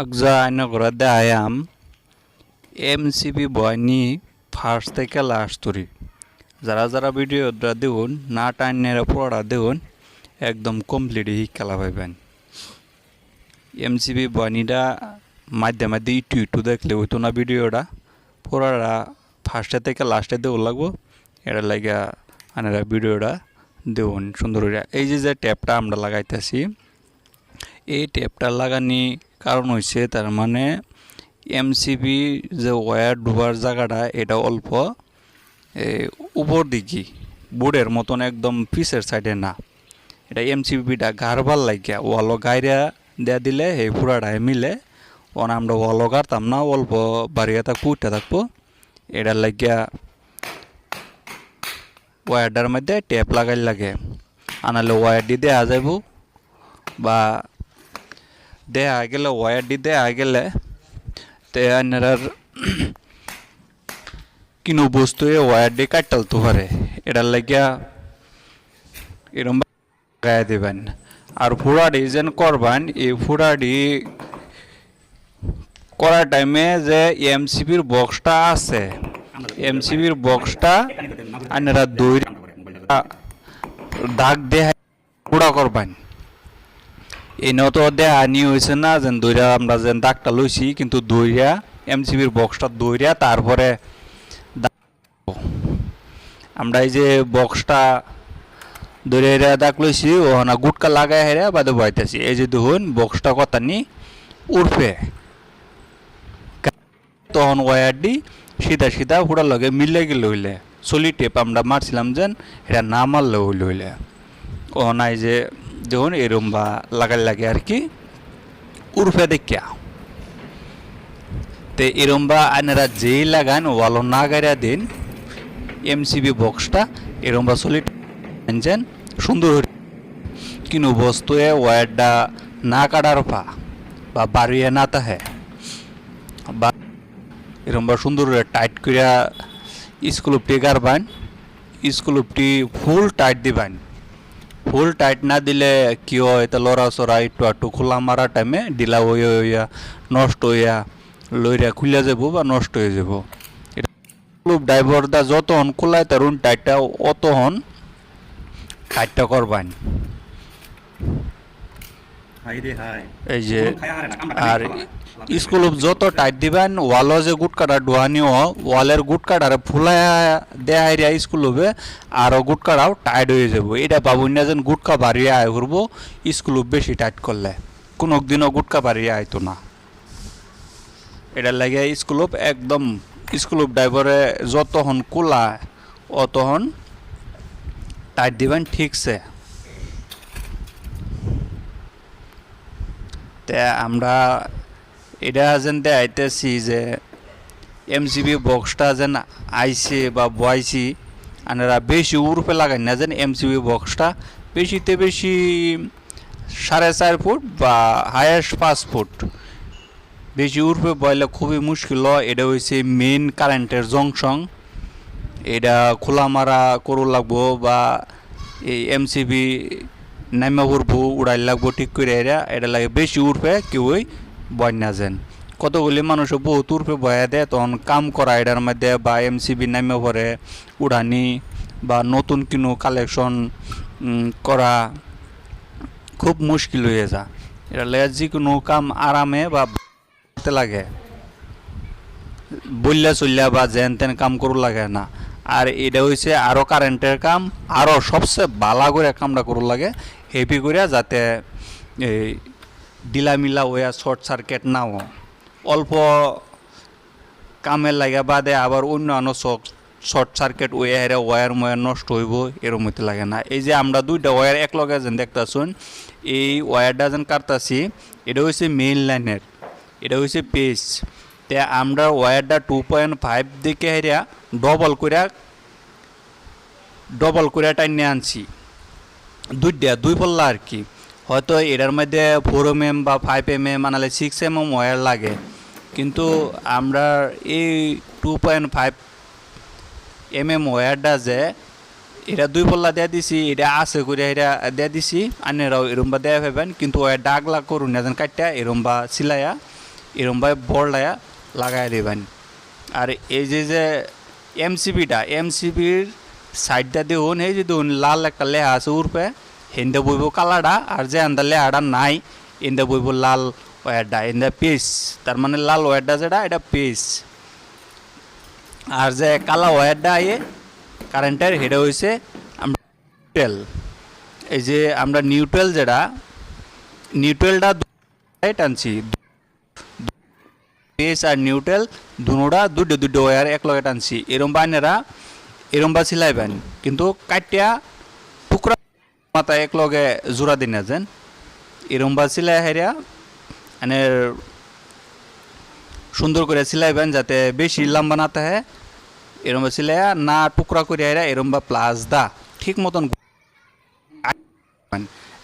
আগজা আইনা করে দেয়াম এমসিবি বয়নি ফার্স্ট থেকে লাস্ট তরি। যারা যারা ভিডিওটা দেখুন না টাইনের পড়া দেখুন একদম কমপ্লিট খেলা পাইবেন। এমসিবি বয়নিটা মাধ্যমে ইটু ইটু দেখলে হইতো না ভিডিওটা। পুরাটা ফার্স্টে থেকে লাস্টে দেওয়া লাগবো। এটা লাগিয়া আনারা ভিডিওটা দেউন সুন্দর এই যে যে ট্যাপটা আমরা লাগাইতেছি, এই ট্যাপটা লাগানি কারণ হয়েছে তার মানে এমসিবি যে ওয়্যার ডুবার জায়গাটা, এটা অল্প উপর দিকে, বোর্ডের মতন একদম পিসের সাইডে না। এটা এমসিবিটা গারবার লাগিয়া, ওয়ালো গাইরা দেয়া দিলে, এই পুরাটায় মিলে, ওন আমরা ওয়ালো গাড়তাম না, অল্প বাড়িয়ে থাকব উঠে থাকব। এটার লাগিয়া ওয়্যারটার মধ্যে টেপ লাগাই লাগে। আনালে ওয়্যার দিয়ে দেওয়া যাইব, বা দেয়া গেলে ওয়্যার দিয়ে দেয়া গেলে। তে আনার কিনো বস্তু ওয়্যার দিয়ে কাটালতে পারে। এটার লাগিয়া এরম গায়ে দেবেন। আর ফুড়াডি যেন করবেন এই ফুড়াডি করার টাইমে যে এমসিবির বক্সটা আছে। এমসিবির বক্সটা আপনারা দই দাগ দেয়া পুরা করবেন। এই নত দেয়া আনি হয়েছে না, যেন দইরা আমরা যেন দাগটা লইছি, কিন্তু দইরা, এমসিবির বক্সটা দইরা, তারপরে আমরা এই যে বক্সটা দইরা এরা দাগ লইছি, ওখানে গুটকা লাগাই হেরা, বাদে বইতেছি। এই যে দেখুন বক্সটা কথা নি উঠবে তখন ওয়ার দি সিধা সিধা হুড়ার লগে মিলে গেলে হইলে। সলি টেপ আমরা মারছিলাম যেন এটা না মারলে হইলে হইলে। ও নাই যে দেখুন এরম বা লাগাই লাগে আর কি, উর্ফে দেখিয়া তে এরম বা আনারা যেই লাগান, ওয়ালো না গাইরা দিন, এমসিবি বক্সটা এরম বা সলি যেন সুন্দর হইবে। কিনো বস্তুয়ে ওয়ারটা না কাটার পা বা বাড়িয়ে না তাহে বা এরকম বা সুন্দর টাইট করিয়া স্কুলপটি গারবান স্কুলপটি ফুল টাইট দিবান ফুল টাইট না দিলে কি হয়? তো লড়া চড়া একটু একটু খোলা মারা টাইমে ডিলা হইয়া হইয়া নষ্ট হইয়া লইরা খুলে যাব বা নষ্ট হয়ে যাব এটা ড্রাইভার দা যত হন খোলায় তার টাইটটা অত হন টাইটটা করবান এই যে আর স্কুল যত টাইট দিবেন ওয়ালও যে গুট কাটা ডুয়ানিও ওয়ালের গুট কাটারে ফুলায় দেয় স্কুল হবে আরও গুট কাটাও টাইট হয়ে যাব। এটা বাবু না যেন গুটকা বাড়িয়ে আয় করব স্কুল বেশি টাইট করলে। কোনো দিনও গুটকা বাড়িয়ে আইতো না। এটা লাগে স্কুল একদম স্কুল ড্রাইভারে যতক্ষণ কোলা অতক্ষণ টাইট দিবেন ঠিকছে তে আমরা এটা যেন দেখাইতেছি যে এমসিবি বক্সটা যেন আইছে বা বয়াইছি, আনারা বেশি উরপে লাগাই না যেন এমসিবি বক্সটা বেশিতে বেশি সাড়ে চার ফুট বা হায়েস্ট পাঁচ ফুট বেশি উরপে বয়লে খুবই মুশকিল। এটা হয়েছে মেন কারেন্টের জংশন এটা খোলা মারা করু লাগবো বা এই এমসিবি নাইমা উড়বো উড়াই লাগবো, ঠিক করে এরা এটা লাগে বেশি উড়বে কেউই না যেন। কতগুলি মানুষ বহুত উড়বে বয়া দেয়, তখন কাম করা এটার মধ্যে বা এমসিবি নাইমা পরে উড়ানি বা নতুন কিনো কালেকশন করা খুব মুশকিল হয়ে যা এটা লাগে যিকোনো কাম আরামে বা লাগে। বললা চললা বা যেন তেন কাম করু লাগে না। আর এটা হয়েছে আরও কারেন্টের কাম আরও সবচেয়ে বালা করে কামটা করু লাগে, হেভি করে যাতে এই ডিলা মিলা ওয়া শর্ট সার্কিট নাও অল্প কামের লাগে বাদে আবার অন্য অন্য শর্ট সার্কিট ওয়া হেরে ওয়ার ময়ার নষ্ট হইব, এরম হইতে লাগে না। এই যে আমরা দুইটা ওয়ার এক লগে যেন দেখতাছুন, এই ওয়ারটা যেন কাটতাছি, এটা হচ্ছে মেইন লাইনের এটা হচ্ছে পেজ তে আমরা ওয়ারটা টু পয়েন্ট ফাইভ দিকে হেরিয়া ডবল করে ডবল করে টাইনে আনছি। দুইটা দুই পল্লা আর কি হয়তো এটার মধ্যে ফোর এম এম বা ফাইভ এম এম আনালে সিক্স এম এম ওয়ার লাগে। কিন্তু আমরা এই two point five M M ওয়ারটা যে এটা দুই পল্লা দেয়া দিছি, এটা আছে করে এটা দেয়া দিছি, আনেরাও এরম বা দেয়া পাবেন কিন্তু ওয়ার ডাগলা করুন না যেন কাটটা এরম বা সিলাইয়া এরমভাবে বড়লায়া লাগাই দেবেন। আর এই যে যে এমসিবিটা এমসিবির সাইডটা দেখুন, এই যে দেখুন, লাল একটা লেহা আছে উর্পে হিন্দে বইব কালাটা আর যে আন্দা লেহাটা নাই ইন্দে বইব লাল ওয়ারটা ইন্দা পিস তার মানে লাল ওয়ারটা যেটা, এটা পিস আর যে কালা ওয়ারটা আইয়ে কারেন্টের হেডে হয়েছে আমরা নিউট্রেল এই যে আমরা নিউট্রেল যেটা নিউট্রেলটা টানছি পেস আর নিউট্রেল দুনোটা দুটো দুটো ওয়ার এক লগে টানছি। এরম বাইনেরা এরম বা সিলাইবেন কিন্তু কাটিয়া টুকরা মাথা এক লগে জোড়া দিন যেন। এরম বা সিলাই হেরিয়া মানে সুন্দর করে সিলাই সিলাইবেন যাতে বেশি লম্বা না থাকে। এরম সিলাইয়া না টুকরা করে হেরা এরম বা প্লাস দা। ঠিক মতন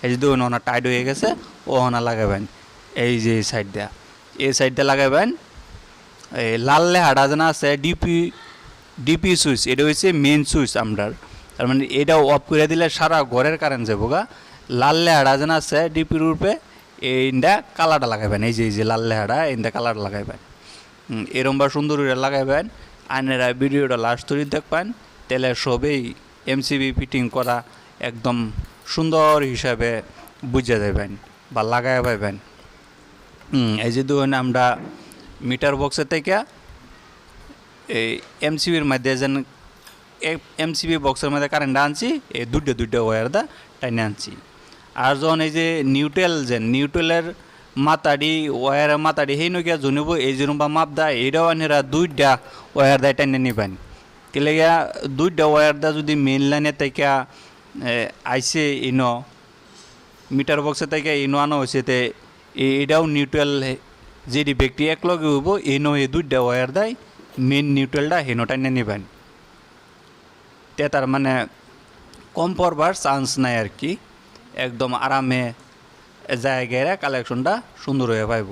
এই যদি ওনা টাইট হয়ে গেছে, ও ওনা লাগাবেন এই যে সাইড দিয়া। এই সাইডটা লাগাবেন। এই লাল লেহাটা যেন আছে ডিপি ডিপি সুইচ এটা হচ্ছে মেন সুইচ আমরার। তার মানে এটা অফ করে দিলে সারা ঘরের কারেন্ট যাব গা। লাল লেহাটা যেন আছে ডিপির রূপে এইটা কালারটা লাগাবেন। এই যে এই যে লাল লেহাটা এইটা কালার লাগাইবেন হুম, এরম বা সুন্দর করে লাগাইবেন আইনেরা ভিডিওটা লাস্ট তৈরি দেখবেন। তাহলে সবেই এমসিবি ফিটিং করা একদম সুন্দর হিসাবে বুঝে দেবেন বা লাগাই পাইবেন। এই যে ধরুন আমরা মিটার বক্সের থেকে এই এমসিবির মধ্যে যেন এমসিবি বক্সের মধ্যে কারেন্ট আনছি, এই দুটো দুটো ওয়ার দা টাইনে আনছি। আর যখন এই যে নিউট্রেল যে নিউট্রেলের মাতাডি ওয়ারের মাতাডি সেই নকিয়া জনিব, এই যেরকম মাপ দা, এইটাও আনেরা দুইটা ওয়ার দা টাইনে নিবেন। কেলে গিয়া দুইটা ওয়ার দা যদি মেন লাইনে থেকে আইসে ইনো মিটার বক্সে থেকে ইনো আনা হয়েছে তে এটাও নিউট্রাল যেটি ব্যক্তি একলগে হইব এনো এই দুইটা ওয়ার দেয় মেন নিউট্রালটা হেনোটাই নিয়ে নেবেন। তে তার মানে কম পড়বার চান্স নাই আর কি। একদম আরামে জায়গায় কালেকশনটা সুন্দর হয়ে পাইব।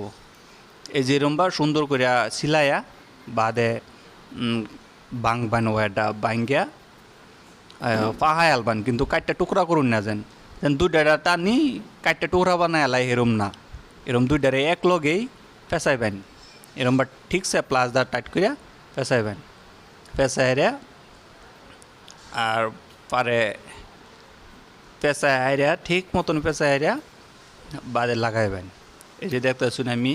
এই যেরমবা সুন্দর করিয়া সিলাইয়া বাদে উম, বাং বান ওয়ারটা বাঙ্গিয়া পাহায় আলবান কিন্তু কাটটা টুকরা করুন না যেন। যেন দুইটা টানি কাটটা টুকরা বানায় আলাই এরম না। এরম দুই দুইটারে এক লগেই ফেসাইবেন। এরম বা ঠিকছে প্লাস দা টাইট করিয়া ফেসাইবেন। ফেসাইরা আর পারে পেঁচা হাইরা ঠিক মতন পেঁচা হাইরা বাদে লাগাইবেন। এই যে দেখতে দেখতেছুন আমি,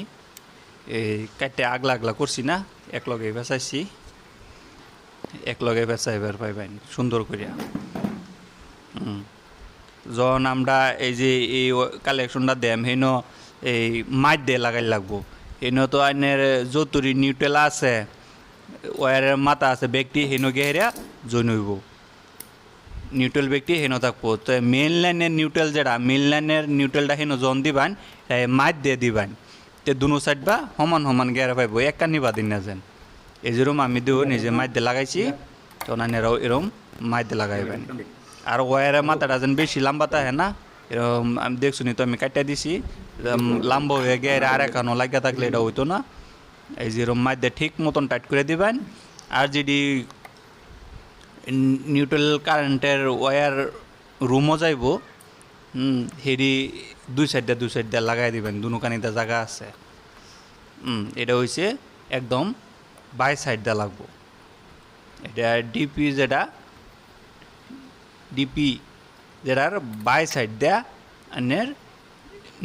এই কাটতে আগলা আগলা করছি না, এক লগে বেচাইছি এক লগে বেচাইবার পাইবেন, সুন্দর করিয়া হুম। যখন আমরা এই যে এই কালেকশনটা দেম হেন এই মাছ দিয়ে লাগাই লাগবো। হেন তো আইনের যতুরি নিউট্রেল আছে ওয়ারের মাথা আছে, ব্যক্তি হেন গেহেরা জনইব নিউট্রেল ব্যক্তি হেন থাকব। তো মেন লাইনের নিউট্রেল যেটা মেন লাইনের নিউট্রেলটা হেন জন দিবান মাছ দিয়ে দিবান তে দুনো সাইড বা সমান সমান গেরা পাইব, এক কানি বাদিন না যেন। এই যেরম আমি দিও নিজে মাছ দিয়ে লাগাইছি, তো অন্যান্যরাও এরম মাছ দিয়ে লাগাইবেন। আর ওয়ারের মাথাটা যেন বেশি লম্বা থাকে না এরকম আমি দেখছি তো, আমি কাটিয়ে দিছি। লম্বা হয়ে গিয়ে আর এখানো লাগিয়ে থাকলে এটা হইতো না। এই যেরকম মাছ দিয়ে ঠিক মতন টাইট করে দিবেন। আর যদি নিউট্রাল কারেন্টের ওয়ার রুমও যাইব। হেরি দুই সাইডটা দুই সাইডটা লাগাই দিবেন দুনো কানিতে জায়গা আছে। এটা হইছে একদম বাই সাইডটা লাগবো। এটা ডিপি যেটা ডিপি যেটার বাই সাইড দেয়া আনের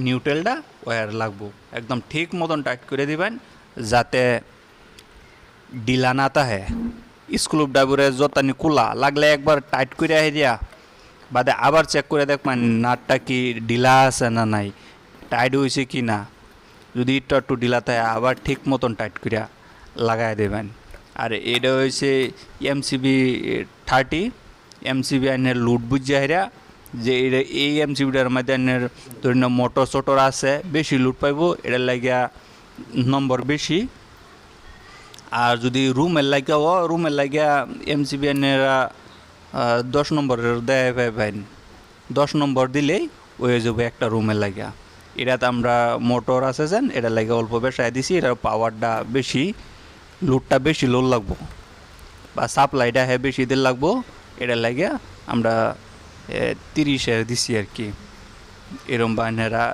নিউট্রেলটা ওয়ার লাগবো। একদম ঠিক মতন টাইট করে দিবেন, যাতে ডিলা না তাহে। স্কুল ডাবুরে যতানি কুলা, লাগলে একবার টাইট করে হেরিয়া বাদে আবার চেক করে দেখবেন নাটটা কি ডিলা আছে না নাই টাইট হয়েছে কি না। যদি একটু একটু ডিলা থাকে আবার ঠিক মতন টাইট করিয়া লাগাই দেবেন। আর এটা হয়েছে এমসিবি থার্টি এমসিবি আইনের লুট বুঝিয়া হেরা যে এটা- এই এমসিবিটার মধ্যে আইনের ধরি না মোটর সোটর আছে, বেশি লুট পাইব এটার লাগিয়া নম্বর বেশি। আর যদি রুমের লাগিয়া ও রুমের লাগিয়া এমসিবি আইনেরা দশ নম্বরের দেয় পাইবেন দশ নম্বর দিলেই হয়ে যাবে একটা রুমের লাগিয়া। এটাতে আমরা মোটর আছে যেন এটা লাগে অল্প বেসায় দিছি এটার পাওয়ারটা বেশি লোডটা বেশি লোড লাগবো। বা সাপ্লাইটা হ্যাঁ বেশি দিন লাগবো এটা লাগে আমরা তিরিশের দিছি আর কি? এরম বানেরা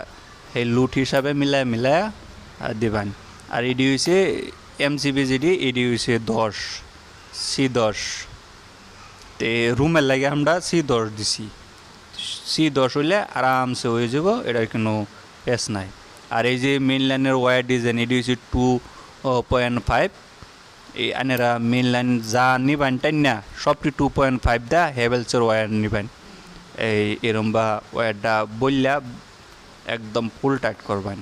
এই লুট হিসাবে মিলায় মিলায় দিবেন। আর এডি হয়েছে এমসিবি যেটি এডি হয়েছে দশ, সি দশ। তে রুমের লাগে আমরা সি দশ দিছি। সি দশ হইলে আরামসে হয়ে যাব, এটার কোনো পেস নাই। আর এই যে মেন লাইনের ওয়ার ডিজাইন এটি হচ্ছে টু পয়েন্ট ফাইভ এই আনেরা মেন লাইন যা নিবেন তাই না সবটি টু পয়েন্ট ফাইভ দা হেভেলসের ওয়ার নিবেন। এই এরম বা ওয়ারটা বললা একদম ফুল টাইট করবেন।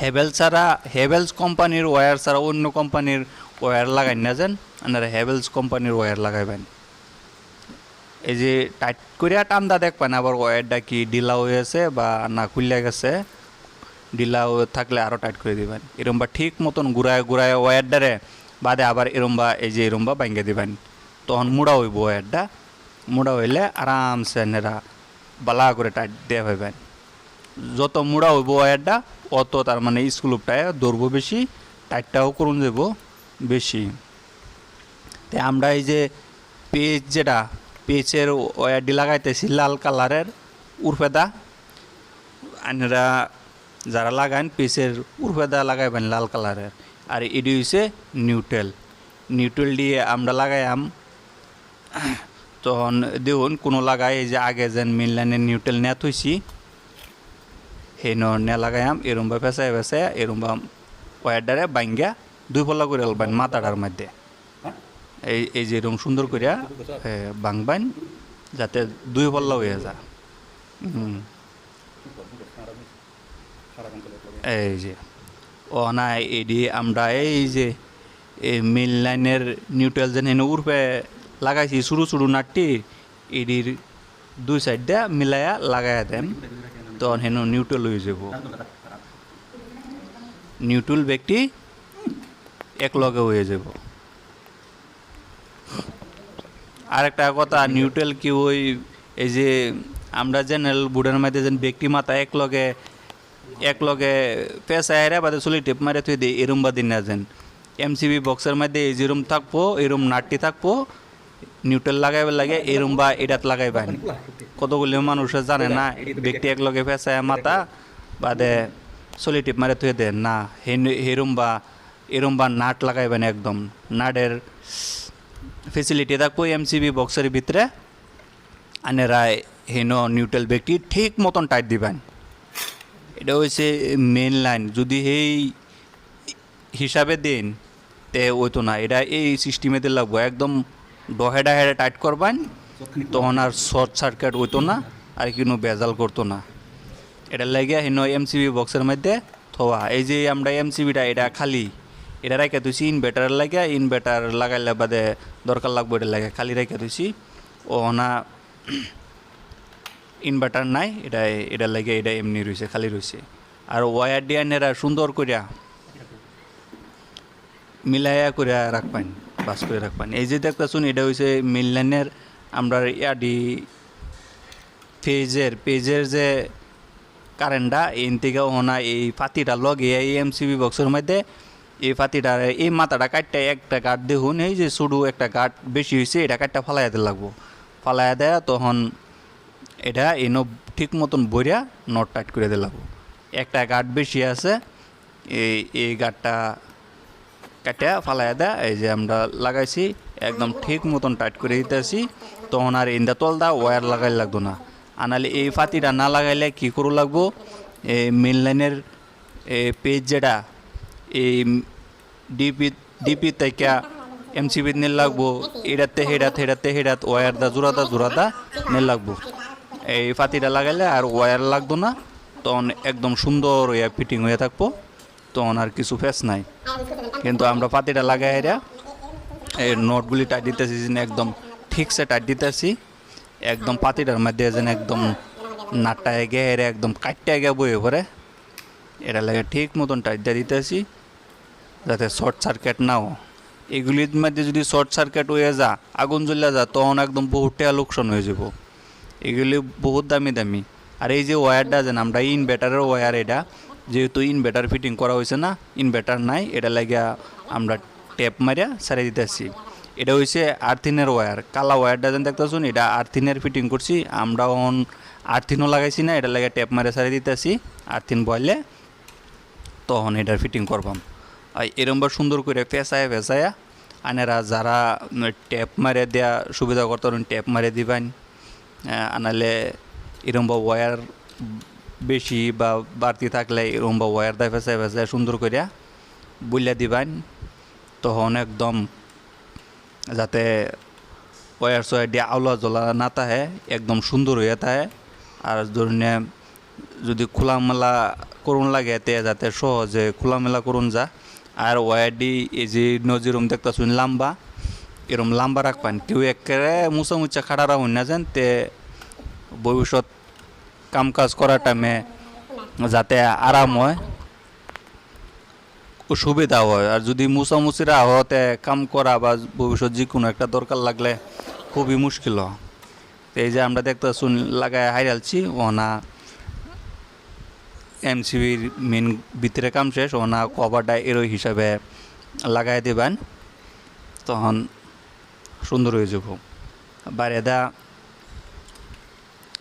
হেভেল ছাড়া হেভেলস কোম্পানির ওয়্যার ছাড়া অন্য কোম্পানির ওয়্যার লাগাই না যান, আপনারা হেভেলস কোম্পানির ওয়্যার লাগাইবেন। এই যে টাইট করিয়া টান্দা দেখবেন, আবার ওয়্যারটা কি ঢিলা হয়েছে বা না খুললে গেছে হয়ে থাকলে আরও টাইট করে দিবেন। এরমবা ঠিক মতন ঘুরায় ঘুরায় ওয়্যারটারে বাদে আবার এরমবা, এই যে এরমবা ভাঙ্গে দিবেন। তখন মুড়া হইব ওয়্যারটা মুড়া হইলে আরামসে নেরা বালা করে টাইট দিয়ে ভাবেন যত মুড়া হইব ওয়্যারটা অত তার মানে স্কুলটায় দৌড়বো বেশি, টাইটটাও করুন যাব বেশি। তে আমরা এই যে পেজ যেটা পেজের ওয়ারডি লাগাইতেছি লাল কালারের উরফেদা। আনরা যারা লাগান পেজের উরফেদা লাগাইবেন লাল কালারের। আর এটি হচ্ছে নিউট্রেল। নিউট্রেল দিয়ে আমরা লাগাইয়াম তখন দেখুন, কোনো লাগাই এই যে আগে যেন মিল লাইনের নিউট্রেল নেট হয়েছি সেই ন নে লাগাইয়াম এরমবা পেঁচাই পেঁচাই এরমবা ওয়ারডারে বাঙ্গা দুই পল্লা করে আলবেন মাথাটার মধ্যে। এই এই যে এরকম সুন্দর করিয়া বাংবান যাতে দুই পল্লা হয়ে যা এই যে ও না এডি আমরা এই যে এই মিল লাইনের নিউট্রাল যেন উর্পে লাগাইছি সরু সরু নাটটি এডির দুই সাইড মিলাইয়া লাগাইয়া দেন। তখন হেন নিউট্রাল হয়ে যাব। নিউটল ব্যক্তি একলগে হয়ে যাব। আরেকটা কথা নিউট্রাল কি ওই, এই যে আমরা জেনারেল বুড়ের মধ্যে যেন ব্যক্তি মাথা একলগে একলগে পেঁচা হেরা বাদে চুলি টেপ মারে থুই দিই, এরম বা দিন না যেন। এমসিবি বক্সের মধ্যে এই যেরম থাকব, এরম নাটটি থাকব নিউট্রাল লাগাইবার লাগে এরম বা এটাত লাগাইবেন। কতগুলি মানুষে জানে না ব্যক্তি একলগে পেঁচায় মাথা বাদে চলি টিপ মারে থুয়ে দেন। না হেরম বা এরম বা নাট লাগাইবেন একদম। নাটের ফেসিলিটি থাকব এমসিবি বক্সের ভিতরে। আনেরা হেন নিউট্রাল ব্যক্তি ঠিক মতন টাইট দিবেন। এটা হচ্ছে মেন লাইন যদি এই হিসাবে দেন তে ওইতো না। এটা এই সিস্টেমেতে লাগবো। একদম ডহেডা হেডে টাইট করবেন তখন আর শর্ট সার্কিট হইতো না আর কোনো বেজাল করতো না। এটা লাগিয়া হেন এমসিবি বক্সের মধ্যে থোয়া এই যে আমরা এমসিবিটা এটা খালি, এটা রেখে তুইছি ইনভার্টার লাগিয়া ইনভার্টার লাগাইলে বাদে দরকার লাগবে এটা লাগে খালি রেখে তুইছি ও না ইনভার্টার নাই, এটা এটা লাগে এটা এমনি রয়েছে খালি রয়েছে আর ওয়ার ডিয়ানেরা সুন্দর করিয়া মিলাইয়া করিয়া রাখবেন বাস করে রাখবেন। এই যে দেখতেছুন, এটা হয়েছে মিললাইনের আমরা ইয়াডি পেজের পেজের যে কারেন্টটা, এন থেকে ওনা এই পাতিটা লগে এই এমসিবি বক্সের মধ্যে এই পাতিটা এই মাথাটা কাটটা একটা কাঠ দেখুন, এই যে শুধু একটা কাঠ বেশি হয়েছে এটা কাঠটা ফালাইয়া দিতে লাগবো। ফালাইয়া দেয়া তখন এটা এনো ঠিক মতন বইরা নট টাইট করে দিলাম একটা গাঠ বেশি আছে, এই এই গাঠটা কাটা ফালাইয়া দেয়, এই যে আমরা লাগাইছি, একদম ঠিক মতন টাইট করে দিতেছি, তখন আর ইন্দা তলদা ওয়্যার লাগাই লাগতো না। আনালে এই ফাতিটা না লাগাইলে কী করু লাগবো? এই মেন লাইনের পেজ যেটা, এই ডিপি ডিপি থেকে এমসিবি নে লাগবো, এটাতে হেডাত, হেডাতে, হেডাত ওয়্যার দা, জোড়াদা জোড়াদা নে লাগবো। এই ফাতিটা লাগাইলে আর ওয়্যার লাগতো না, তখন একদম সুন্দর হইয়া ফিটিং হয়ে থাকব, তখন আর কিছু ফেস নাই। কিন্তু আমরা পাতিটা লাগাই এই নোটগুলি টাইট দিতেছি যেন একদম ঠিকসে টাইট দিতেছি। একদম পাতিটার মধ্যে যেন একদম নাটটা এগে এরা একদম কাটটা এগে বয়ে পড়ে। এটা লাগে ঠিক মতন টাইট দিয়ে দিতেছি, যাতে শর্ট সার্কিট নাও এগুলির মধ্যে যদি শর্ট সার্কিট হয়ে যা, আগুন জ্বলে যা, তখন একদম বহুত লোকসান হয়ে যাব। এগুলি বহুত দামি দামি। আর এই যে ওয়্যারটা যেন আমরা ইনভার্টারের ওয়্যার এটা যেহেতু ইনভার্টার ফিটিং করা হয়েছে না ইনভার্টার নাই, এটা লাগিয়া আমরা ট্যাপ মারিয়া সারিয়ে দিতেছি। এটা হয়েছে আর্থিনের ওয়্যার কালা ওয়্যারটা যেন দেখতেছুন, এটা আর্থিনের ফিটিং করছি। আমরা অন আর্থিনও লাগাইছি না, এটা লাগে ট্যাপ মারে সারিয়ে দিতেছি আর্থিন বয়লে তখন এটার ফিটিং করবাম আর এরমবার সুন্দর করে পেঁচায় পেঁচায়া আনেরা যারা ট্যাপ মারে দেয়া সুবিধা করতে ট্যাপ মারে দিবেন। আনালে এরমবা ওয়ার বেশি বা বাড়তি থাকলে এরম বা ওয়ার দেয় পেঁচায় পেঁচায় সুন্দর করিয়া বুলিয়া দিবেন, তখন একদম যাতে ওয়ার সোয়ার দিয়ে আওলা জ্বলা না তাহে, একদম সুন্দর হয়ে থাকে আর ধরুন যদি খোলামেলা করুন লাগে, তে যাতে সহজে খোলামেলা করুন যা। আর ওয়ারডি এই যে নজিরুম দেখতেছুন লাম্বা এরম লাম্বা রাখবেন। কেউ একেবারে মুছা মুচা খাড়া রাখুন না যান, তে ভবিষ্যৎ কাম কাজ করার টাইমে যাতে আরাম হয়। সুবিধা হয়। আর যদি মুছামুছিরা হতে কাম করা বা ভবিষ্যৎ যে কোনো একটা দরকার লাগলে খুবই মুশকিল হয়। এই যে আমরা দেখতে শুন লাগায় হাইরালছি, ওনা এমসিবির মেন ভিতরে কাম শেষ, ওনা কভারটা এরো হিসাবে লাগাই দেবেন। তখন সুন্দর হয়ে যাব। বাইরে দা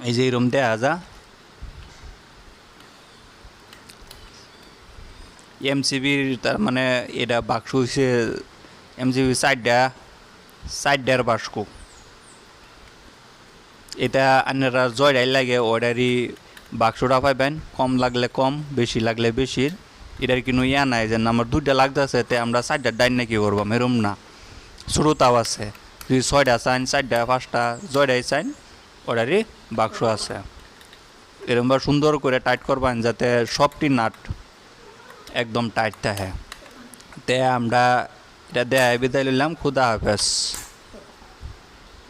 এই যে এরম দেয়া যা এমসিবির তার মানে এটা বাক্স হয়েছে এমসিবি সাইডটা সাইডটার বাস্ক এটা আপনারা জয়ডাই লাগে অর্ডারই বাক্সটা পাইবেন। কম লাগলে কম, বেশি লাগলে বেশির এটার কিন্তু ইয়া নাই যে আমার দুইটা লাগতেছে, তে আমরা চারটা ডাইন নাকি করবাম এরম না। ছোটোটাও আছে, যদি ছয়টা চাইন চারটা পাঁচটা জয়ডাই চাইন অর্ডারই বাক্স আছে। এরমবার সুন্দর করে টাইট করবেন যাতে সবটি নাট একদম টাইট থাকে তে আমরা এটা দেয় বিদায় নিলাম। খুদা হাফেজ।